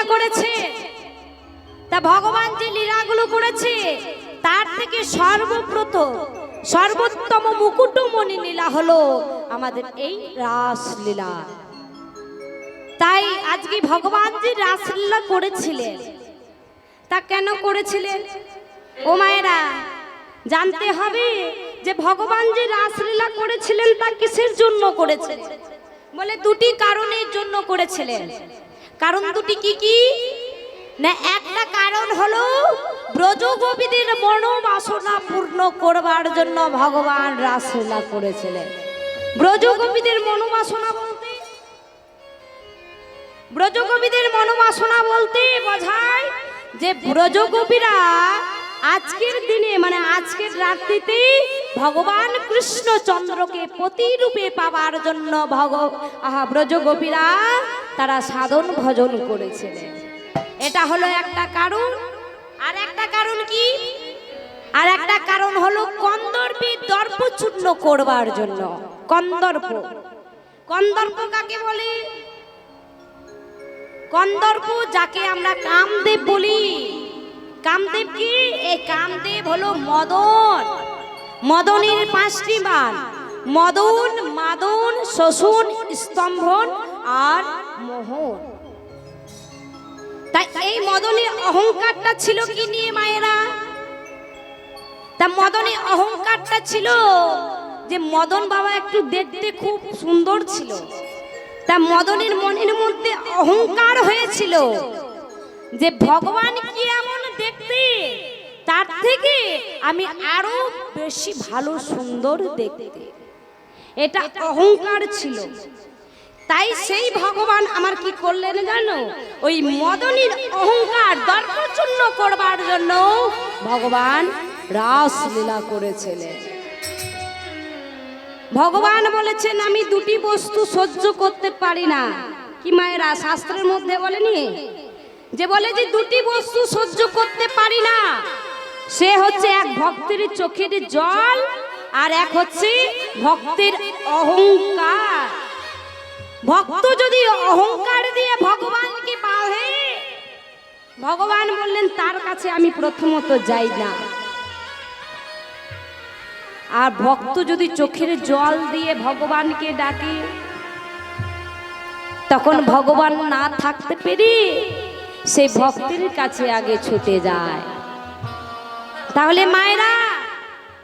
লীলা করেছে। তা ভগবান যে লীলাগুলো করেছে, তার থেকে সর্বপ্রথম সর্বোত্তম মুকুটমণি লীলা হলো আমাদের এই রাসলীলা। তাই আজকে ভগবান যে রাসলীলা করেছিলেন, তা কেন করেছিলেন? ও মায়েরা, জানতে হবে যে ভগবান যে রাসলীলা করেছিলেন, তা কিসের জন্য করেছিলেন? বলে দুটি কারণের জন্য করেছিলেন। কারণ দুটি কি কি? না একটা কারণ হলো ব্রজগোপীদের মনোবাসনা পূর্ণ করবার জন্য ভগবান রাসলীলা করেছিলেন। ব্রজগোপীদের মনোবাসনা বলতে? ব্রজগোপীদের মনোবাসনা বলতে বোঝায় যে ব্রজগোপীরা আজকের দিনে মানে আজকের রাত্রিতে ভগবান কৃষ্ণচন্দ্রকে প্রতিরূপে পাবার জন্য ভগ আহা ব্রজগোপীরা তারা সাধন ভজন করেছিলেন। এটা হলো একটা কারণ। আর একটা কারণ কি? আর একটা কারণ হলো কন্দর্পে দর্পচূর্ণ করবার জন্য। কন্দর্প। কন্দর্প কাকে বলে? কন্দর্প যাকে আমরা কামদেব বলি। কামদেব কি? এই কামদেব হলো মদন। মদনের পাঁচটি মান মদন, মাদন, শোষণ, স্তম্ভন আর মোহন তাই এই মদনের অহংকারটা ছিল কি নিয়ে মায়েরা? তা মদনের অহংকারটা ছিল যে মদন বাবা একটু দেখতে খুব সুন্দর ছিল। তা মদনের মনের মধ্যে অহংকার হয়েছিল যে ভগবান কি এমন দেখতে? তার থেকে আমি আরও বেশি ভালো সুন্দর দেখতে। এটা অহংকার ছিল। তাই সেই ভগবান আমার কি করলেন জানো? ওই মদনীর অহংকার দর্পচূর্ণ করবার জন্য ভগবান রাসলীলা করেছিলেন। ভগবান বলেছেন, আমি দুটি বস্তু সহ্য করতে পারি না। কি মায়েরা, শাস্ত্রের মধ্যে বলেনি? যে বলে যে দুটি বস্তু সহ্য করতে পারি না, সে হচ্ছে এক ভক্তের চোখের জল আর এক হচ্ছে ভক্তের অহংকার। ভক্ত যদি অহংকার দিয়ে ভগবানকে বাঁধে ভগবান বললেন, তার কাছে আমি প্রথমত যাই না। আর ভক্ত যদি চোখের জল দিয়ে ভগবানকে ডাকে, তখন ভগবান না থাকতে পেরে সেই ভক্তের কাছে আগে ছুটে যায়। তাহলে মায়েরা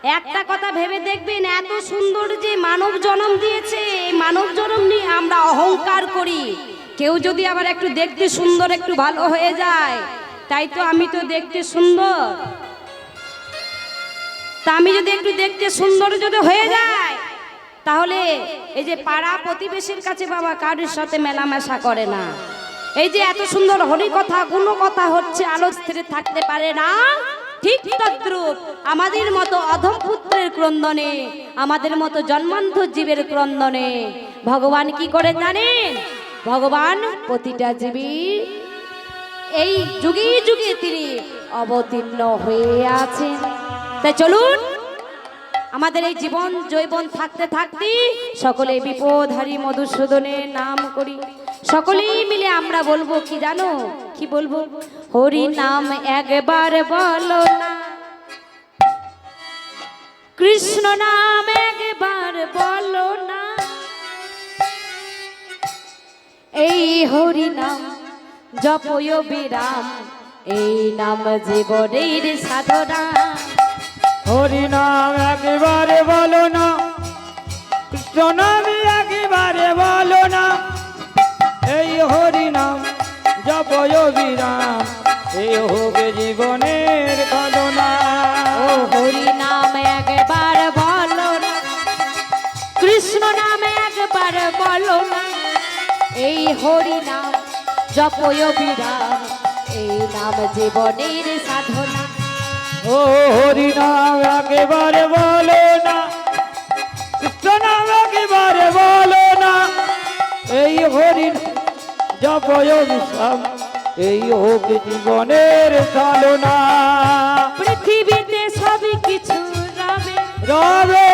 একটা কথা ভেবে দেখবেন, এত সুন্দর যে মানব জন্ম দিয়েছে, এই মানব জন্ম নিয়ে আমরা অহংকার করি। কেউ যদি আবার একটু দেখতে সুন্দর, একটু ভালো হয়ে যায়, তাই তো আমি তো দেখতে সুন্দর। তা আমি যদি একটু দেখতে সুন্দর যদি হয়ে যায়, তাহলে এই যে পাড়া প্রতিবেশীর কাছে বাবা কারোর সাথে মেলামেশা করে না। এই যে এত সুন্দর হরি কথা গুণ কথা হচ্ছে আলো স্থিরে থাকতে পারে না। ঠিক তদ্রুপ আমাদের মতো অধম পুত্রের ক্রন্দনে, আমাদের মতো জন্মান্ধ জীবের ক্রন্দনে। ভগবান কি করে জানেন? ভগবান প্রতিটা জীবী এই যুগে যুগে তিনি অবতীর্ণ হয়ে আছেন। তাই চলুন, আমাদের এই জীবন জৈবন থাকতে থাকতে সকলে বিপদহারী মধুসূদনের নাম করি। সকলেই মিলে আমরা বলব, কি জানো? কি বলব? হরি নাম একবার বলো কৃষ্ণ নাম একবার বলো না। এই হরি নাম জপয় বিরাম, এই নাম জীবনের সাধনা। হরি নাম একেবারে বলো না, কৃষ্ণ নাম একেবারে বলো না। বিরাম এই হোক জীবনের কলনা ও হরি নাম একবার বলো কৃষ্ণ নাম একবার বলো এই হরি নাম জপয় বিরাম এই নাম জীবনের সাধনা। ও হরি নাম একেবারে বলো না। কৃষ্ণ নাম একেবারে বলো না। এই হরি জপয় বিরাম। এই হোক জীবনের চালনা। পৃথিবীতে সবই কিছু রবে। রবে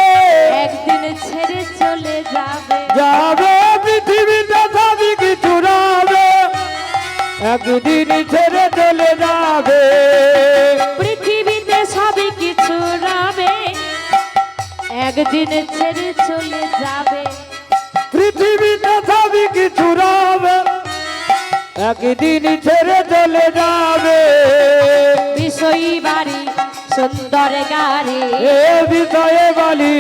একদিন ছেড়ে চলে যাবে। যাবে। পৃথিবীতে সবই কিছু রবে। একদিন ছেড়ে চলে যাবে। পৃথিবীতে সবই কিছু রবে। একদিন ছেড়ে চলে যাবে। পৃথিবীতে সবই কিছু রবে। একদিন ছেড়ে চলে যাবে। বিষয়ী বাড়ি সুন্দর গাড়ি। এ বিষয়ে বলি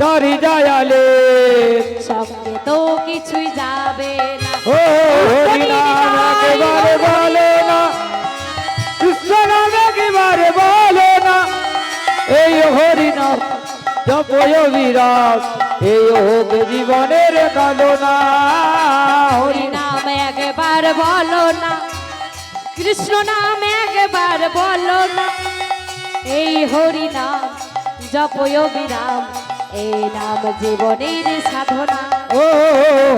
তরি দয়ালে। সঙ্গে তো কিছুই যাবে না। ও হরিনাম একেবারে বলো না। কৃষ্ণ নাম একেবারে বলো না। এই হরিনাম জপয় বিরাট এই হোক জীবনের কালনা। হরি নাম একবার বলো না। কৃষ্ণ নাম একবার বলো না। এই হরি নাম জপয় বিরাম এই নাম জীবনের সাধনা। ও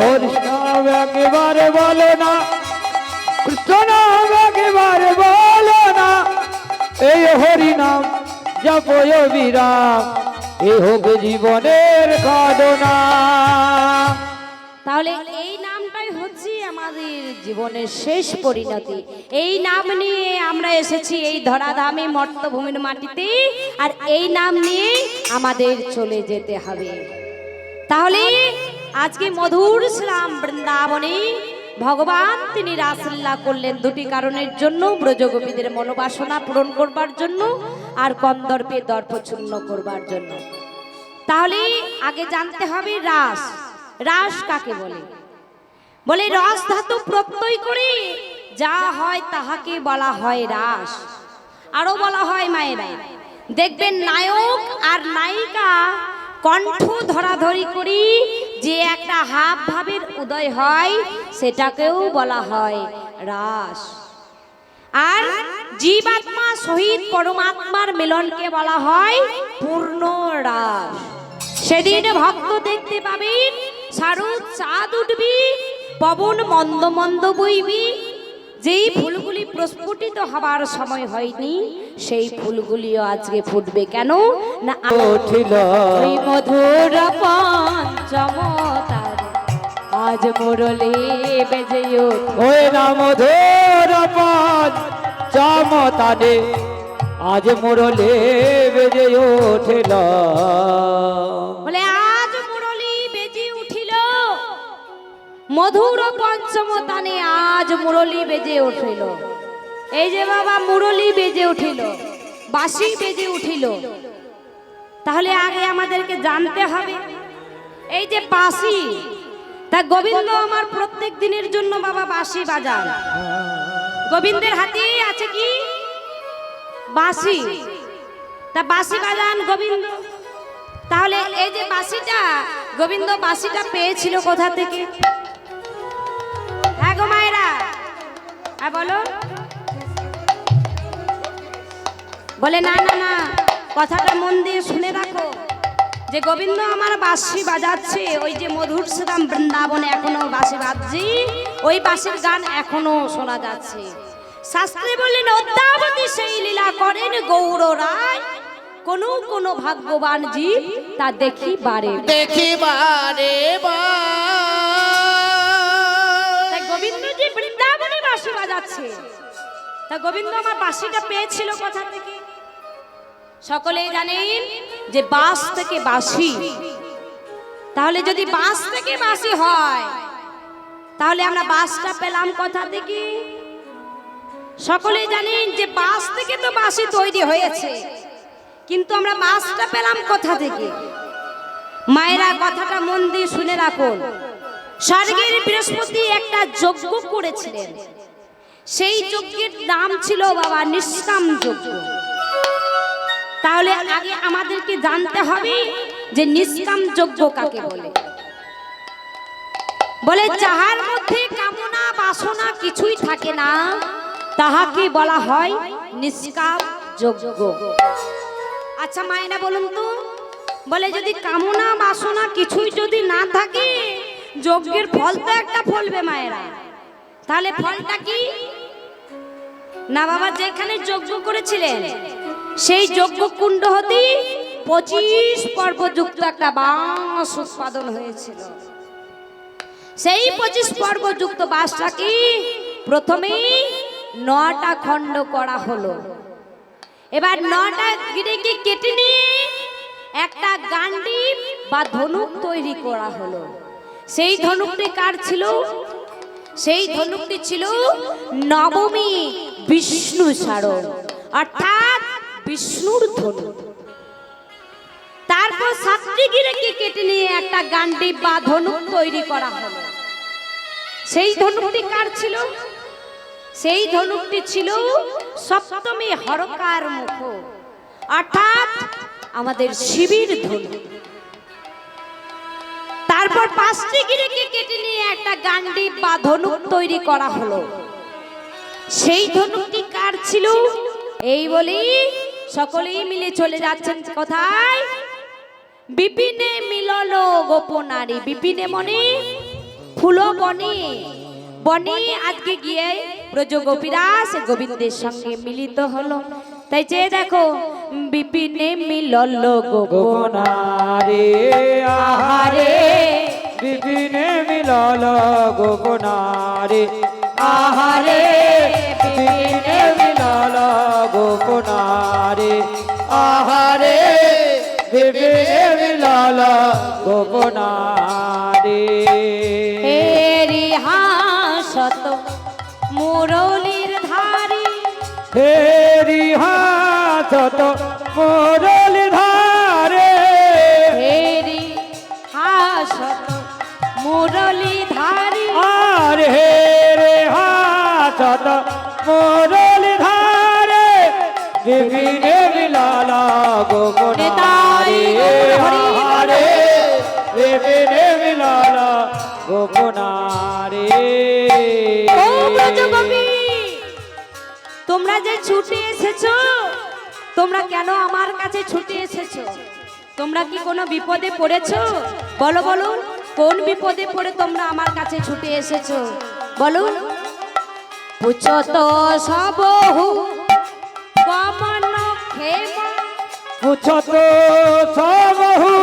হরিনাম একেবারে বলো না। কৃষ্ণ নাম একেবারে বলো না। এই হরিনাম জপয় বিরাম এ হোক জীবনের কালনা তাহলে জীবনের শেষ পরিণতি। এই নাম নিয়ে আমরা এসেছি এই ধরাধামে মর্তভূমির মাটিতে, আর এই নাম নিয়ে আমাদের চলে যেতে হবে। তাহলে আজকে মধুর শ্রাম বৃন্দাবনে ভগবান তিনি রাসলীলা করলেন দুটি কারণের জন্য, ব্রজগোপীদের মনোবাসনা পূরণ করবার জন্য আর কন্দর্পে দর্পচূর্ণ করবার জন্য। তাহলে আগে জানতে হবে রাস। রাস কাকে বলে? বলে, রস ধাতু প্রত্যয় করে, যা হয় তাহাকে বলা হয় রাস। আরও বলা হয়, মায়েরা, দেখবেন নায়ক আর নায়িকা কণ্ঠ ধরাধরি করি, যে একটা হাব ভাবের উদয় হয়, সেটাকেও বলা হয় রাস। আর জীবাত্মা সহিত পরমাত্মার মিলনকে বলা হয় পূর্ণ রাস। সেদিন ভক্ত দেখতে পাবেন শারদ চাঁদ উঠবি পবন মন্দ মন্দ বইবি। যেই ফুলগুলি প্রস্ফুটিত হবার সময় হয়নি, সেই ফুলগুলিও আজকে ফুটবে কেন? না উঠিল। ওই মধুর পঞ্চমতার আজ মুরলি বেজে ওই নাম ধর পাঁচ চামতানে আজ মুরলে বেজে উঠিল। মধুর পঞ্চম তানে আজ মুরলি বেজে উঠিল। এই যে বাবা, মুরলি বেজে উঠিল বাসি বেজে উঠিল। তাহলে আগে আমাদেরকে জানতে হবে, এই যে বাঁশি, তা গোবিন্দ আমার প্রত্যেক দিনের জন্য বাবা বাঁশি বাজান। গোবিন্দের হাতে আছে কি? বাঁশি। তা বাঁশি বাজান গোবিন্দ। তাহলে এই যে বাঁশিটা, গোবিন্দ বাঁশিটা পেয়েছিল কোথা থেকে? হ্যাঁ বলো। বলে, না না না, কথাটা মন দিয়ে শুনে রাখো যে গোবিন্দ আমার বাঁশি বাজাচ্ছে। ওই যে মধুর শ্রাম বৃন্দাবনে এখনও বাঁশি বাজছি। ওই বাঁশির গান এখনও শোনা যাচ্ছে। শাস্ত্রে বললেন অদ্যাবতী সেই লীলা করেন গৌর রায়। কোন কোন ভাগ্যবান জীব তা দেখি বারে। দেখিবারে তাই বাঁশি তা গোবিন্দ আমার বাঁশিটা পেয়েছিল কোথা থেকে? সকলেই জানেন যে বাঁশ থেকে বাঁশি। তাহলে যদি বাঁশ থেকে বাঁশি হয়, তাহলে আমরা বাঁশটা পেলাম কোথা থেকে? সকলেই জানেন যে বাঁশ থেকে তো বাঁশি তৈরি হয়েছে। কিন্তু আমরা বাঁশটা পেলাম কথা থেকে? মায়েরা কথাটা মন দিয়ে শুনে রাখুন। স্বর্গের বৃহস্পতি একটা যজ্ঞ করেছিলেন। সেই যজ্ঞের নাম ছিল বাবা নিষ্কাম যজ্ঞ। তাহলে আগে আমাদেরকে জানতে হবে যে নিষ্কাম যজ্ঞ কাকে বলে। বলে, যাহার মধ্যে কামনা বাসনা কিছুই থাকে না, তাহাকে বলা হয় নিষ্কাম যজ্ঞ। আচ্ছা মায়েরা, বলুন তো। বলে, যদি কামনা বাসনা কিছুই যদি না থাকে, যজ্ঞের ফল তো একটা ফলবে মায়েরা। তাহলে ফলটা কি? না বাবা, যেখানে যজ্ঞ করেছিলেন, সেই যজ্ঞ কুণ্ড হতে পঁচিশ পর্বযুক্ত একটা বাঁশ উৎপাদন হয়েছিল। সেই পঁচিশ পর্বযুক্ত বাঁশটা কি প্রথমেই নটা খণ্ড করা হলো। এবার নটা গিরেকে কেটে নিয়ে একটা গান্ডি বা ধনুক তৈরি করা হলো। সেই ধনুকটি কার ছিল? সেই ধনুকটি ছিল নবমী বিষ্ণু সারণ অর্থাৎ বিষ্ণুর ধনুক তারপর সাতটি গিরেকে কেটে নিয়ে একটা গান্ডি বা ধনুক তৈরি করা হলো। সেই ধনুকটি কার ছিল? সেই ধনুকটি ছিল সপ্তমী হরকার মুখ, অর্থাৎ আমাদের শিবির ধনুক তারপর পাঁচটি গিরেকে কেটে নিয়ে একটা গান্ডি বা ধনুক তৈরি করা হলো। সেই ধনুকটি কার ছিল? এই বলেই সকলেই মিলে চলে যাচ্ছেন কোথায়? বিপিনে মিলল গোপনারী বিপিনে মনে ফুল বনে। বনে আজকে গিয়ে ব্রজ গোপীরাস গোবিন্দের সঙ্গে মিলিত হলো। তাই যে দেখো বিপিনে মিলল গোপন গোপনারে। আহারে বিপিনে মিলল গোপনারে। আহারে বিপিনে মিলল গোপনারে। আহারে বিপিনে মিলল গোপনারে। হেরি হাসত মুরলির ধারী। হেরি হাসত মোরলি ধারে। হেরি হাসত মুরলি ধারী। আর হে রে হাসত মোরলি ধারে। বিভিন্ন বিলালা গোপনারে হারে বিভিন্ন বিলালা গোপনারে ও ব্রজগোপী তোমরা যে ছুটে এসেছ তোমরা কেন আমার কাছে ছুটে এসেছ? তোমরা কি কোনো বিপদে পড়েছো? বলো বলো, কোন বিপদে পড়ে তোমরা আমার কাছে ছুটে এসেছ? বলো। পুছো তো সবহু গমন তো সব সবহু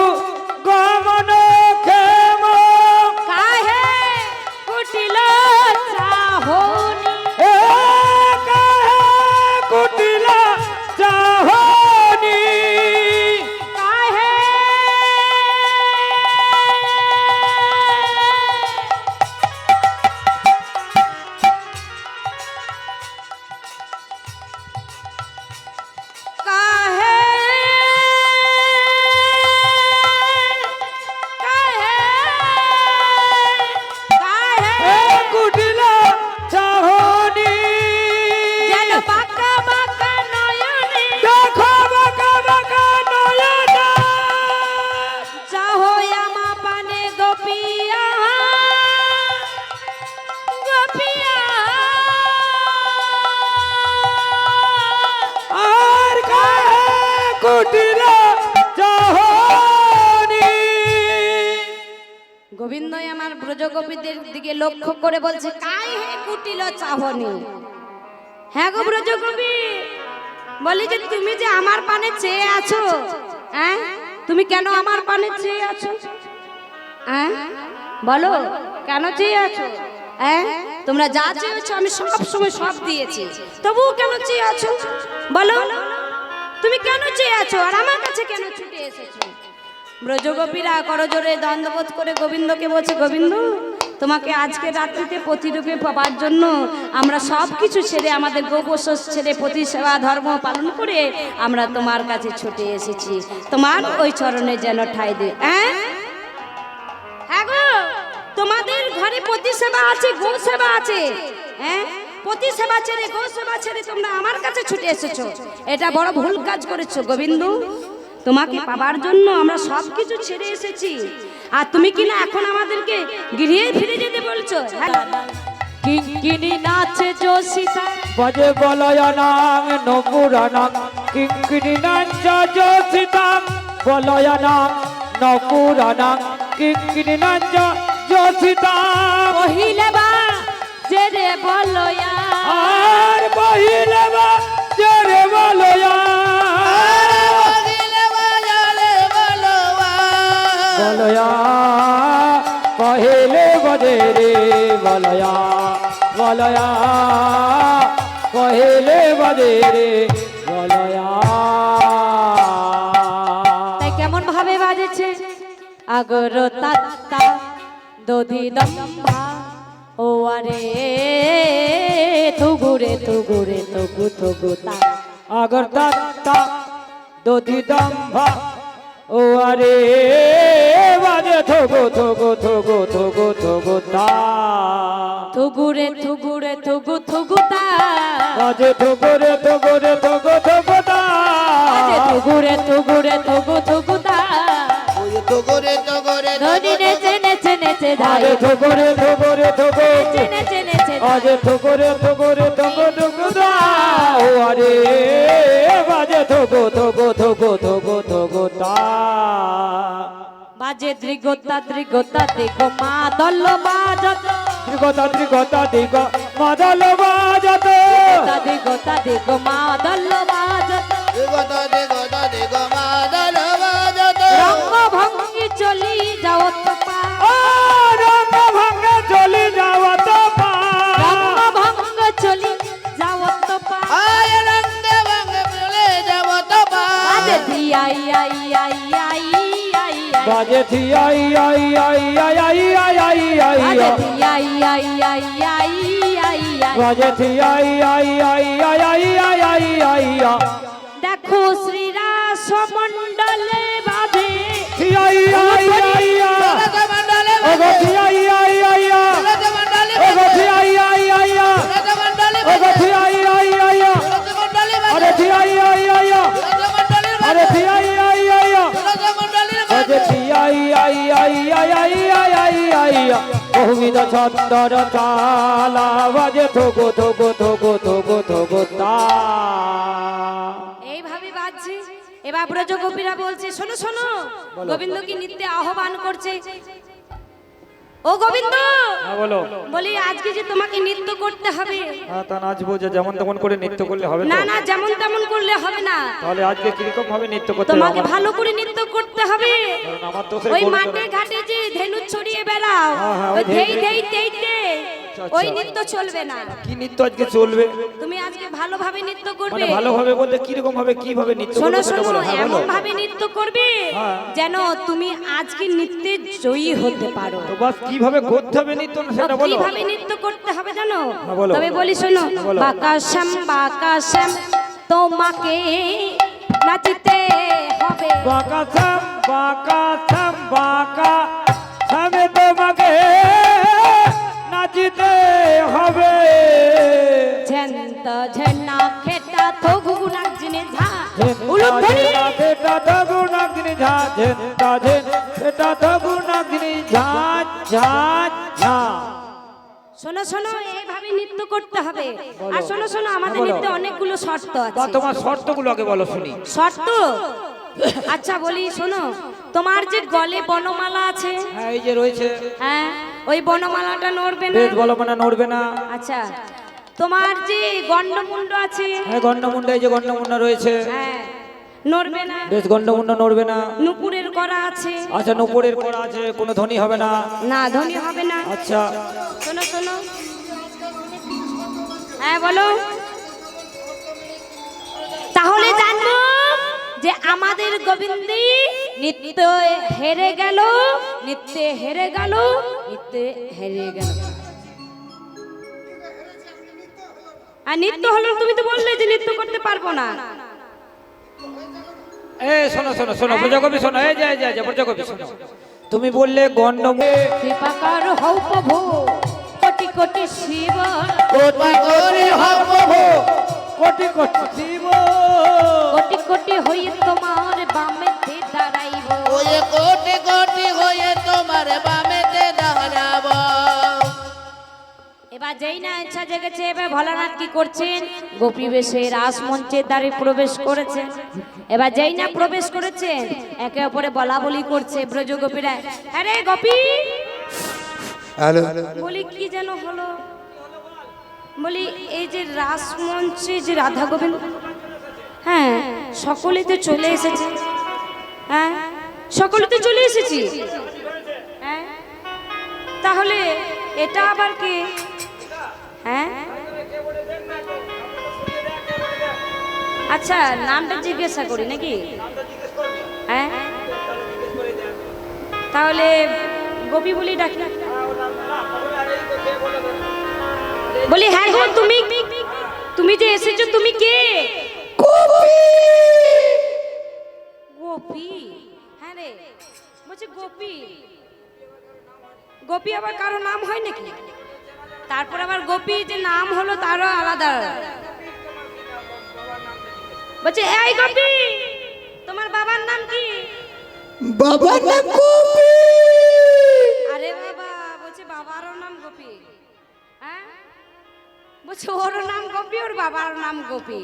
লক্ষ্য করে বলছে, কাই হে কুটিল চাহনি? হ্যাঁ গো ব্রজগোপী বলি যে তুমি যে আমার পানে চেয়ে আছো হ্যাঁ? তুমি কেন আমার পানে চেয়ে আছো? হ্যাঁ? বলো, কেন চেয়ে আছো? হ্যাঁ? তোমরা যা চেয়েছো আমি সব সময় সব দিয়েছি। তবুও কেন চেয়ে আছো? বলো, তুমি কেন চেয়ে আছো? আর আমার কাছে কেন ছুটে এসেছ? ব্রজগোপীরা করজোরে দণ্ডবোধ করে গোবিন্দকে বলছে, গোবিন্দ, তোমাকে আজকে রাত্রিতে প্রতিরূপে পাবার জন্য আমরা সব কিছু ছেড়ে, আমাদের গোবস ছেড়ে প্রতি সেবা ধর্ম পালন করে আমরা তোমার কাছে ছুটে এসেছি। তোমার ওই চরণে যেন ঠাই দে হ্যাঁ গো, তোমাদের ঘরে প্রতি সেবা আছে গো সেবা আছে। হ্যাঁ প্রতি সেবা ছেড়ে গো সেবা ছেড়ে তোমরা আমার কাছে ছুটে এসেছ। এটা বড় ভুল কাজ করেছ, গোবিন্দ। তোমাকে পাবার জন্য আমরা সব কিছু ছেড়ে এসেছি। আর তুমি কি না এখন আমাদেরকে গৃহে ফিরে যেতে বলছো? হ্যাঁ? কিঙ্কিনি নাচে যোশিতা ভজে বলয়নাং নপুরাণাং কিঙ্কিনি নাঞ্চ যোষিতাং বলয়নাং নপুরাণাং কিঙ্কিনি নাঞ্চ যোষিতাং কহিলে বা যে রে বলয়া। আর বহিলে বা জরে বলয়া। বলয়া, কহিলে বজে রে বলয়া বলয়া, কহিলে বাজে রে বলয়া। কেমন ভাবে বাজেছে? আগর তাত্তা, দধি দম্ভা ও আরে থুগুরে থুগুরে থুগু থুগু তা। আগর দাত্তা দধি দম্ভা ও আরে বাজে থগো থগো থগো থগো থগো তা। থুগুরে থুগুরে থুগু থুগু তা। বাজে থগো রে থগো থগো তা। আজে থুগুরে থুগুরে থুগু থুগু তা। ওই তো করে ধনি নেচে নেচে নেচে ধাই। আরে থগো রে থগো থগো নেচে নেচে নেচে আজে থগো রে থগো থগো তা। ও আরে বাজে থগো থগো থগো থগো থগো তা। বাজে দৃগতা দৃগতা দেখো মাদল বাজত। ত্রিগতা ত্রিগতা দিগ মাদল বাজত। দৃগতা দেখো মা দল বাজত। দেগত দেগত দেগ মাদল বাজত। রঙ্গ ভঙ্গি চলি যাও তো। আই আই আই আই আই আই আই আই আই আই বাজে দি আই আই আই আই আই আই বাজে থি আই আই আই আই আই আই আই আই দেখো শ্রীরাস মণ্ডলে বাজে থি আই আই আই মণ্ডলে ও গো বহুবিধ ছন্দর চালা বাজে থোগো থোগো থোগো থোগো থোগো তা। এইভাবে বাজছে। এবার ব্রজ গোপীরা বলছে শোনো শোনো গোবিন্দ কি নৃত্যে আহ্বান করছে। ও গোবিন্দ! হ্যাঁ বলো। বলি আজকে যে তোমাকে নৃত্য করতে হবে। হ্যাঁ তা নাচবো যে যেমন তেমন করে নৃত্য করলে হবে না না যেমন তেমন করলে হবে না। তাহলে আজকে কীরকম ভাবে নৃত্য করতে হবে? তোমাকে ভালো করে নৃত্য করতে হবে। ওই মাঠে ঘাটে যে ধেনু ছড়িয়ে বেড়াও হ্যাঁ, হ্যাঁ, ধেই ধেই তেই আচ্ছা। ওই নৃত্য চলবে না। কি নৃত্য আজকে চলবে? তুমি আজকে ভালোভাবে নৃত্য করবে। মানে ভালোভাবে বলতে কীরকম ভাবে কীভাবে নৃত্য করবে শোনো বলো হ্যাঁ এমন ভাবে নৃত্য করবে হ্যাঁ। যেন তুমি আজকে নৃত্যে জয়ী হতে পারো। তো বাস কীভাবে করতে হবে নৃত্য সেটা বলো? কীভাবে নৃত্য করতে হবে জানো? হ্যাঁ, তবে বলি শোনো বাকাশম বাকাশম তোমাকে নাচিতে হবে। বাঁকা সাম বাঁকা ঝেন্ত ঝেনা খেটা থগু ঝা। গুণাগ্নি ঝা। তো গুণাগ্নি ঝা ঝা ঝা। শোনো শোনো এইভাবে নৃত্য করতে হবে। আর শোনো শোনো আমাদের। নৃত্যে অনেকগুলো শর্ত আছে। তোমার শর্তগুলো আগে বলো শুনি। শর্ত? আচ্ছা বলি শোনো তোমার যে গলে বনমালা আছে হ্যাঁ এই যে রয়েছে। হ্যাঁ ওই বনমালাটা নড়বে না? মানে নড়বে না। আচ্ছা। তোমার যে গন্ডমুন্ড আছে। হ্যাঁ গন্ডমুন্ডা এই যে গন্ডমুন্ডা রয়েছে। হ্যাঁ নড়বে না। বেশ গন্ডমুন্ডা নড়বে না। নুপুরের করা আছে। আচ্ছা নুপুরের করা আছে কোনো ধ্বনি হবে না। না ধ্বনি হবে না। আচ্ছা। শোনো শোনো। হ্যাঁ বলো। তাহলে জানব যে আমাদের গোবিন্দি নিত্য হেরে গেল নিত্যে হেরে গেল নিত্যে হেরে গেল। আর নৃত্য হলো তুমি তো বললে যে নৃত্য করতে পারব না। এ শোনো শোনো শোনো প্রজাকবি শোনো এই যে যে, যে প্রজাকবি শোনো। তুমি বললে গন্ডমে কৃপাকার হও প্রভু কোটি কোটি শিব। কোটি কোটি হব কোটি কোটি শিব। কোটি কোটি হই তোমার বামেতে এবার যেই না ইচ্ছা জেগেছে এবার ভোলানাথ কি করছেন? গোপী বেশে রাস মঞ্চের দ্বারে প্রবেশ করেছেন। এবার যেই না প্রবেশ করেছেন একে অপরে বলা বলি করছে ব্রজ গোপীরা। আরে গোপী! হ্যালো। বলি কি যেন হলো? বলি এই যে রাস মঞ্চে যে রাধা গোবিন্দ হ্যাঁ সকলে তো চলে এসেছে। হ্যাঁ সকলে তো চলে এসেছি। হ্যাঁ তাহলে এটা আবার কে? হ্যাঁ? আচ্ছা নামটা জিজ্ঞাসা করি নাকি? হ্যাঁ? তাহলে গোপী বলি ডাকি। বলি হ্যাঁ গো, তুমি তুমি যে এসেছ, তুমি কে? গোপী? হ্যাঁ রে, বলছি গোপী। গোপী আবার কারও নাম হয় নাকি? তারপর আবার গোপী যে নাম হলো তারও আলাদা। বলছে এই গোপী তোমার বাবার নাম কি? বাবার নাম গোপী। আরে বাবা বলছে বাবারও নাম গোপী। হ্যাঁ? বলছে ওর নাম গোপী ওর বাবার নাম গোপী।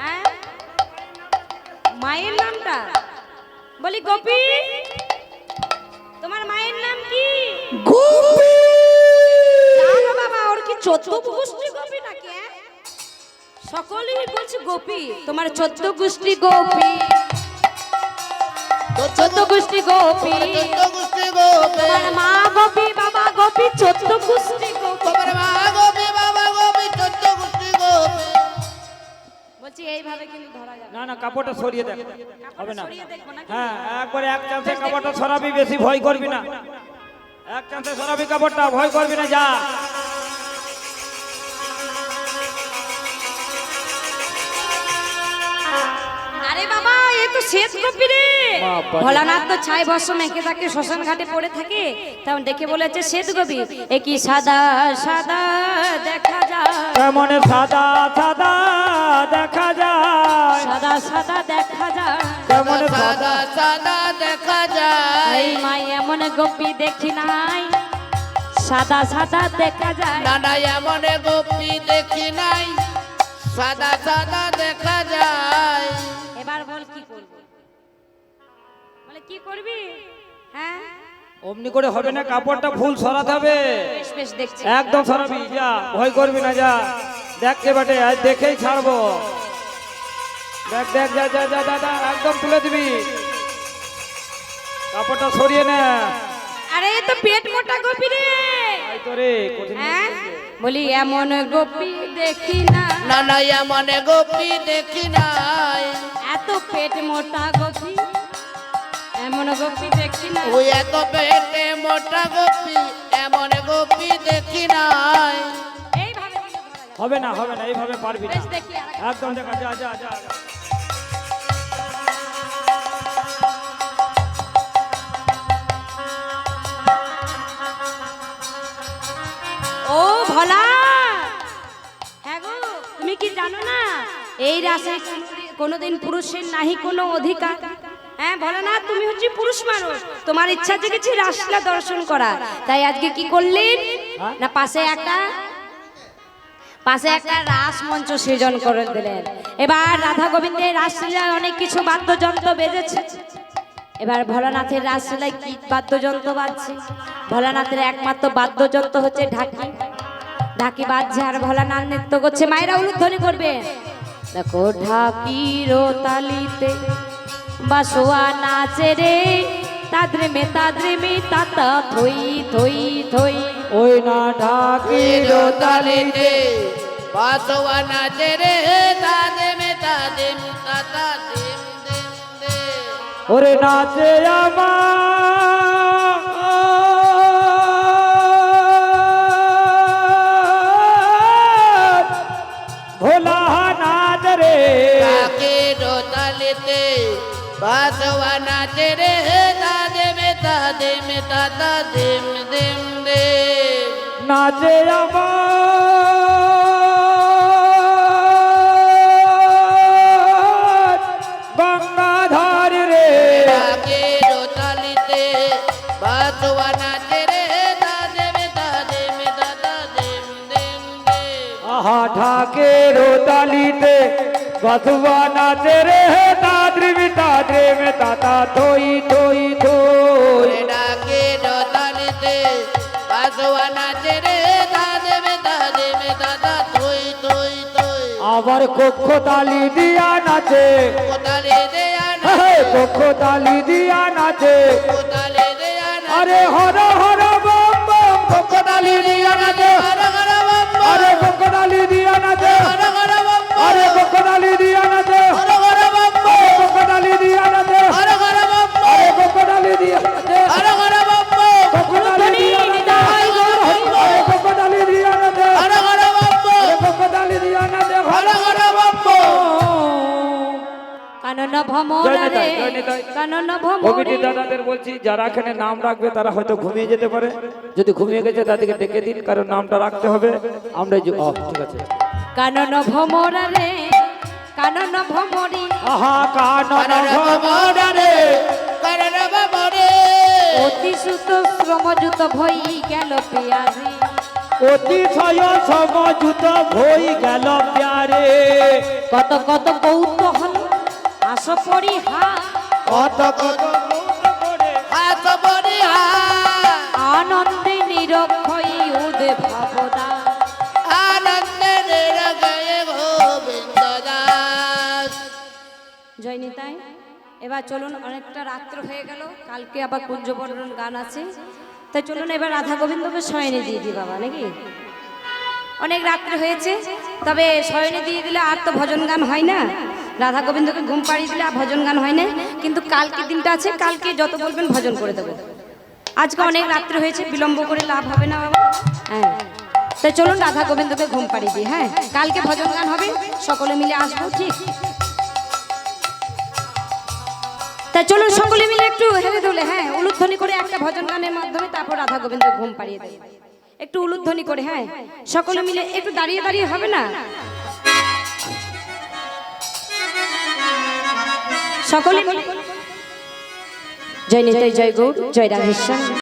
হ্যাঁ? মায়ের নামটা? বলি গোপী তোমার মায়ের নাম কি? গোপী। চোদ্দ গোষ্ঠী গোপী নাকি হ্যাঁ? সকলেই বলছে গোপী তোমার চোদ্দ গোষ্ঠী গোপী। চোদ্দ গোষ্ঠী গোপী। গোষ্ঠী গোপী। তোমার মা গোপী বাবা গোপী চোদ্দ গোষ্ঠী তোমার মা গোপী বাবা গোপী চোদ্দ গোষ্ঠী গোপী। বলছি এইভাবে কিন্তু ধরা যাবে। না না কাপড়টা সরিয়ে দেখ। হবে না। সরিয়ে দেখব নাকি? হ্যাঁ একবারে এক চান্সে কাপড়টা সরাবি বেশি ভয় করবি না। এক চান্সে সরাবি কাপড়টা ভয় করবি না যা। আরে বাবা এ তো শেষ গোপী রে। ভোলানাথ তো ছাই বর্ষ মেখে থাকে শ্মশান ঘাটে পড়ে থাকে। তখন ডেকে বলেছে শ্বেত গোপী এ কি সাদা সাদা দেখা যায়? কেমন সাদা সাদা দেখা যায়। সাদা সাদা দেখা যায়। কেমন সাদা। সাদা সাদা দেখা যায়। এই মাই এমন গোপী দেখি নাই। সাদা সাদা দেখা যায়। নানা এমন গোপী দেখি নাই। সাদা সাদা দেখা যায়। এবার বল কি করবি? বলে কি করবি? হ্যাঁ? অমনি করে হবে না কাপড়টা ফুল সরাতে হবে। একদম সরাবি যা ভয় করবি না যা। দেখতে বাটে আজ দেখেই ছাড়বো। দেখ দেখ যা যা যা দাদা একদম তুলে দিবি। কাপড়টা সরিয়ে নে। আরে তো পেট মোটা গোপী রে। হ্যাঁ? বলি এমন গোপী দেখি না। নানা এমন গোপী দেখি নাই। এত পেট মোটা গোপী এমন গোপী দেখি না। ওই এত পেটে মোটা গোপী এমন গোপী দেখি যাবে। হবে না হবে না এইভাবে পারবি না। একদম দেখা যা যা যা। ভোলা হ্যাঁ গো তুমি কি জানো না? এই রাশায় কোনোদিন পুরুষের নাহি কোনো অধিকার। হ্যাঁ বলো না তুমি হচ্ছে পুরুষ মানুষ। তোমার ইচ্ছা জেগেছে রাসলীলা দর্শন করা তাই আজকে কি করলেন? না পাশে একটা পাশে একটা রাস মঞ্চ সৃজন করে দিলেন। এবার রাধা গোবিন্দের রাসলীলায় অনেক কিছু বাদ্যযন্ত্র বেজেছে। এবার ভোলানাথের রাসলীলায় কি বাদ্যযন্ত্র বাজছে? ভোলানাথের একমাত্র বাদ্যযন্ত্র হচ্ছে ঢাকি। ঢাকি বাজছে আর ভোলানাথ নৃত্য করছে মায়েরা উলুধ্বনি করবে। দেখো ঢাকির তালিতে বাসোয়া নাচে রে তাদ্রে মে তাদ্রে মে তাতা থই থই থই। ওই না ঢাকি তালিতে বাসওয়া নাচে রে তাদে মে তাদে মে তাতা ওরে নাচে আমার বাসওয়া নাচে রে তাদে মে তাদে মে তাতা দেম দেম দে নাচে আমার গঙ্গাধার রে কাকে তালিতে বাসওয়া নাচে রে তাদে মে তাদে মে তাতা দেম দেম দে আহা ঢাকের তালিতে বসুয়া নাচে রে তাদ্রিমি ত্রিবিতা ত্রিবে তাতা থই থই থই। ডাকে রে দাদা আবার কক্ষ তালি দিয়া নাচে। দিয়া নাচে। কক্ষ তালি দিয়া নাচে। আরে হর হর বম বম কক্ষ তালি দিয়া নাচে। হর আরে কক্ষ তালি দিয়া নাচে। হর আরে কক্ষ তালি দিয়া নাচে। কানন ভমরি দাদাদের বলছি যারা এখানে নাম রাখবে তারা হয়তো ঘুমিয়ে যেতে পারে। যদি ঘুমিয়ে গেছে তাদেরকে ডেকে দিন কারণ নামটা রাখতে হবে। আমরা ঠিক আছে। কানন ভমরা রে কানন ভমরি আহা কানন ভমরা রে। কারণ বাবরে অতি সুত শ্রমযুত ভই গেল পেয়ারি। অতিশয় সমযুত হই গেল প্যারে। কত কত কৌতূহল আস পরিহা কত কত করে হাত আনন্দে নিরক্ষই উদে ভাবনা আনন্দে জয় নিতাই এবার চলুন অনেকটা রাত্র হয়ে গেল কালকে আবার কুঞ্জবর্ণন গান আছে। তাই চলুন এবার রাধা গোবিন্দকে শয়নে দিয়ে দিই বাবা নাকি? অনেক রাত্রে হয়েছে তবে শয়নে দিয়ে দিলে আর তো ভজন গান হয় না। রাধা গোবিন্দকে ঘুম পাড়িয়ে দিলে ভজন গান হয় না কিন্তু কালকে দিনটা আছে, কালকে যত বলবেন ভজন করে দেবো। আজকে অনেক রাত্রে হয়েছে, বিলম্ব করে লাভ হবে না বাবা। হ্যাঁ। তাই চলুন রাধা গোবিন্দকে ঘুম পাড়িয়ে দিই হ্যাঁ। কালকে ভজন গান হবে, সকলে মিলে আসব, ঠিক? তা চলুন সকলে মিলে একটু হেরে দোলে হ্যাঁ উলুধ্বনি করে একটা ভজন গানের মাধ্যমে তারপর রাধা গোবিন্দ ঘুম পাড়িয়ে দেয় একটু উলুধ্বনি করে হ্যাঁ। সকলে মিলে একটু দাঁড়িয়ে দাঁড়িয়ে হবে না? সকলে জয় নিতাই জয় গৌর জয় রাধেশ্বর